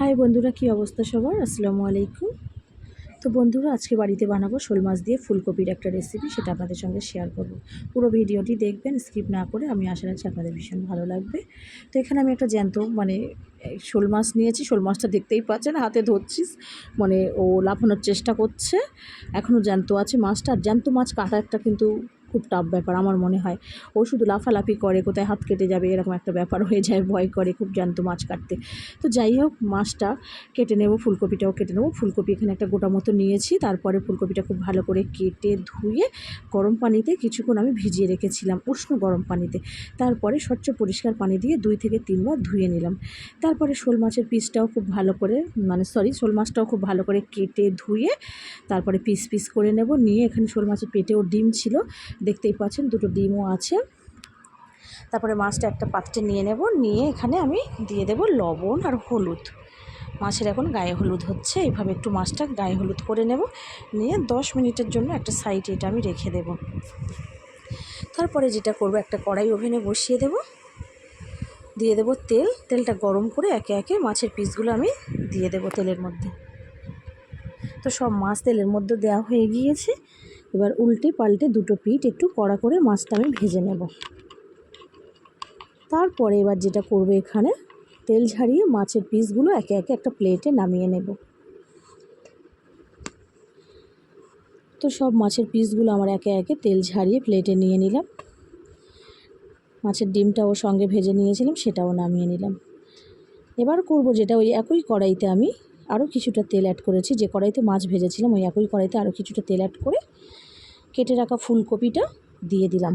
High বন্ধুরা, কি অবস্থা সবার? আসসালামু আলাইকুম। তো বন্ধুরা, আজকে বাড়িতে বানাবো শোল মাছ দিয়ে ফুলকপির একটা রেসিপি সেটা আপনাদের সঙ্গে শেয়ার করব। পুরো ভিডিওটি দেখবেন স্কিপ না করে আমি আশা রাখছি আপনাদের ভীষণ ভালো লাগবে। তো এখানে আমি একটা জ্যান্ত মানে শোল মাছ নিয়েছি। শোল মাছটা দেখতেই পাচ্ছেন, হাতে ধরছিস মানে ও লাফানোর চেষ্টা করছে। এখনও জ্যান্ত আছে মাছটা। আর জ্যান্ত মাছ কাটা একটা কিন্তু খুব টাফ ব্যাপার আমার মনে হয়। ও শুধু লাফালাফি করে, কোথায় হাত কেটে যাবে, এরকম একটা ব্যাপার হয়ে যায়, ভয় করে, খুব জ্যান্ত মাছ কাটতে। তো যাই হোক, মাছটা কেটে নেব, ফুলকপিটাও কেটে নেব। ফুলকপি এখানে একটা গোটা মতো নিয়েছি, তারপরে ফুলকপিটা খুব ভালো করে কেটে ধুয়ে গরম পানিতে কিছুক্ষণ আমি ভিজিয়ে রেখেছিলাম, উষ্ণ গরম পানিতে। তারপরে স্বচ্ছ পরিষ্কার পানি দিয়ে দুই থেকে তিনবার ধুয়ে নিলাম। তারপরে শোল মাছের পিসটাও খুব ভালো করে মানে সরি শোল মাছটাও খুব ভালো করে কেটে ধুয়ে তারপরে পিস পিস করে নেব। নিয়ে এখানে শোল মাছের পেটেও ডিম ছিল দেখতেই পাচ্ছেন, দুটো ডিমও আছে। তারপরে মাছটা একটা পাত্রে নিয়ে নেব, নিয়ে এখানে আমি দিয়ে দেব লবণ আর হলুদ। মাছের এখন গায়ে হলুদ হচ্ছে, এইভাবে একটু মাছটা গায়ে হলুদ করে নেব। নিয়ে দশ মিনিটের জন্য একটা সাইডে এটা আমি রেখে দেব। তারপরে যেটা করব, একটা কড়াই ওভেনে বসিয়ে দেব। দিয়ে দেব তেল, তেলটা গরম করে একে একে মাছের পিসগুলো আমি দিয়ে দেব তেলের মধ্যে। তো সব মাছ তেলের মধ্যে দেওয়া হয়ে গিয়েছে। এবার উল্টে পাল্টে দুটো পিঠ একটু কড়া করে মাছটা আমি ভেজে নেব। তারপরে এবার যেটা করবে এখানে, তেল ঝারিয়ে মাছের পিসগুলো একে একে একটা প্লেটে নামিয়ে নেব। তো সব মাছের পিসগুলো আমার একে একে তেল ঝারিয়ে প্লেটে নিয়ে নিলাম। মাছের ডিমটাও সঙ্গে ভেজে নিয়েছিলাম, সেটাও নামিয়ে নিলাম। এবার করব যেটা ওই একই কড়াইতে আমি আরও কিছুটা তেল অ্যাড করেছি। যে কড়াইতে মাছ ভেজেছিলাম, ওই একই কড়াইতে আরও কিছুটা তেল অ্যাড করে কেটে রাখা ফুলকপিটা দিয়ে দিলাম।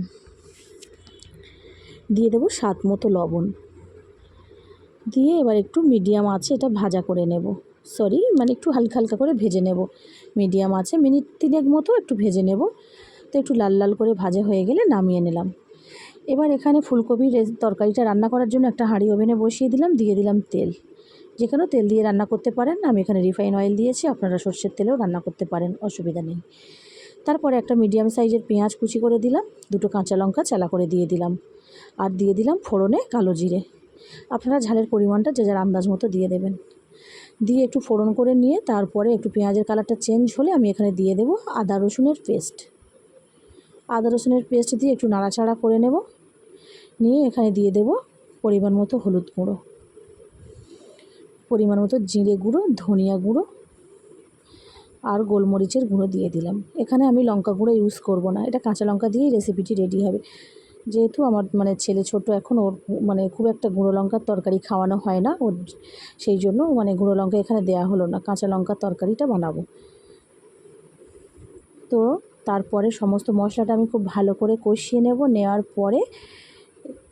দিয়ে দেবো স্বাদ মতো লবণ। দিয়ে এবার একটু মিডিয়াম আছে এটা ভাজা করে নেব। সরি মানে একটু হালকা হালকা করে ভেজে নেব। মিডিয়াম আছে মিনিট তিনেক মতো একটু ভেজে নেব। তো একটু লাল লাল করে ভাজা হয়ে গেলে নামিয়ে নিলাম। এবার এখানে ফুলকপির তরকারিটা রান্না করার জন্য একটা হাঁড়ি ওভেনে বসিয়ে দিলাম, দিয়ে দিলাম তেল। যেখানেও তেল দিয়ে রান্না করতে পারেন, আমি এখানে রিফাইন অয়েল দিয়েছি, আপনারা সর্ষের তেলেও রান্না করতে পারেন, অসুবিধা নেই। তারপরে একটা মিডিয়াম সাইজের পেঁয়াজ কুচি করে দিলাম, দুটো কাঁচা লঙ্কা চালা করে দিয়ে দিলাম, আর দিয়ে দিলাম ফোড়নে কালো জিরে। আপনারা ঝালের পরিমাণটা যে যার আন্দাজ মতো দিয়ে দেবেন। দিয়ে একটু ফোড়ন করে নিয়ে তারপরে একটু পেঁয়াজের কালারটা চেঞ্জ হলে আমি এখানে দিয়ে দেবো আদা রসুনের পেস্ট। আদা রসুনের পেস্ট দিয়ে একটু নাড়াচাড়া করে নেব। নিয়ে এখানে দিয়ে দেব পরিমাণ মতো হলুদ গুঁড়ো, পরিমাণ মতো জিরে গুঁড়ো, ধনিয়া গুঁড়ো আর গোলমরিচের গুঁড়ো দিয়ে দিলাম। এখানে আমি লঙ্কা গুঁড়ো ইউজ করব না। এটা কাঁচা লঙ্কা দিয়েই রেসিপিটি রেডি হবে। যেহেতু আমার মানে ছেলে ছোট, এখন ওর মানে খুব একটা গুঁড়ো লঙ্কার তরকারি খাওয়ানো হয় না। ওর সেই জন্য মানে গুঁড়ো লঙ্কা এখানে দেয়া হলো না। কাঁচা লঙ্কার তরকারিটা বানাবো। তো তারপরে সমস্ত মশলাটা আমি খুব ভালো করে কষিয়ে নেব। নেওয়ার পরে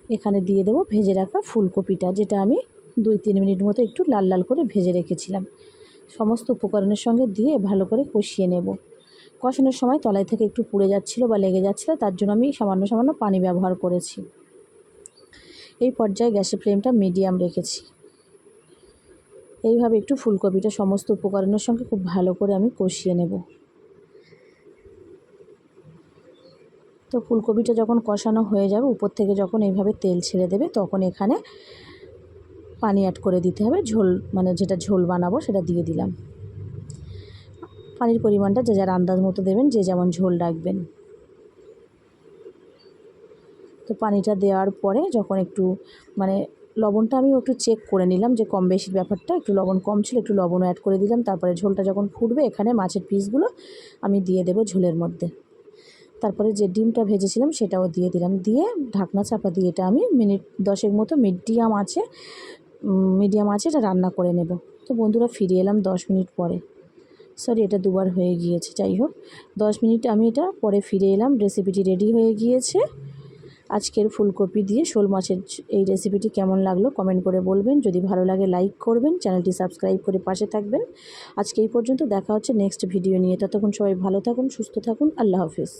এখানে দিয়ে দেবো ভেজে রাখা ফুলকপিটা, যেটা আমি দুই তিন মিনিট মতো একটু লাল লাল করে ভেজে রেখেছিলাম। সমস্ত উপকরণের সঙ্গে দিয়ে ভালো করে কষিয়ে নেব। কষানোর সময় তলায় থেকে একটু পুড়ে যাচ্ছিল বা লেগে যাচ্ছিল, তার জন্য আমি সামান্য সামান্য পানি ব্যবহার করেছি। এই পর্যায়ে গ্যাসের ফ্লেমটা মিডিয়াম রেখেছি। এইভাবে একটু ফুলকপিটা সমস্ত উপকরণের সঙ্গে খুব ভালো করে আমি কষিয়ে নেব। তো ফুলকপিটা যখন কষানো হয়ে যাবে, উপর থেকে যখন এইভাবে তেল ছেড়ে দেবে, তখন এখানে পানি অ্যাড করে দিতে হবে। ঝোল মানে যেটা ঝোল বানাবো সেটা দিয়ে দিলাম। পানির পরিমাণটা যে যার আন্দাজ মতো দেবেন, যে যেমন ঝোল রাখবেন। তো পানিটা দেওয়ার পরে যখন একটু মানে লবণটা আমি একটু চেক করে নিলাম যে কম বেশির ব্যাপারটা, একটু লবণ কম ছিল, একটু লবণও অ্যাড করে দিলাম। তারপরে ঝোলটা যখন ফুটবে, এখানে মাছের পিসগুলো আমি দিয়ে দেবো ঝোলের মধ্যে। তারপরে যে ডিমটা ভেজেছিলাম সেটাও দিয়ে দিলাম। দিয়ে ঢাকনা চাপা দিয়ে এটা আমি মিনিট দশেক মতো মিডিয়াম আছে মিডিয়াম আছে, এটা রান্না করে নেব। তো বন্ধুরা, ফিরে এলাম দশ মিনিট পরে। সরি এটা দুবার হয়ে গিয়েছে, যাই হোক। দশ মিনিট আমি এটা পরে ফিরে এলাম রেসিপিটি রেডি হয়ে গিয়েছে। আজকের ফুলকপি দিয়ে শোল মাছের এই রেসিপিটি কেমন লাগল কমেন্ট করে বলবেন। যদি ভালো লাগে লাইক করবেন, চ্যানেলটি সাবস্ক্রাইব করে পাশে থাকবেন। আজকে এই পর্যন্ত দেখা হচ্ছে নেক্সট ভিডিও নিয়ে। ততক্ষণ সবাই ভালো থাকুন, সুস্থ থাকুন, আল্লাহ হাফিজ।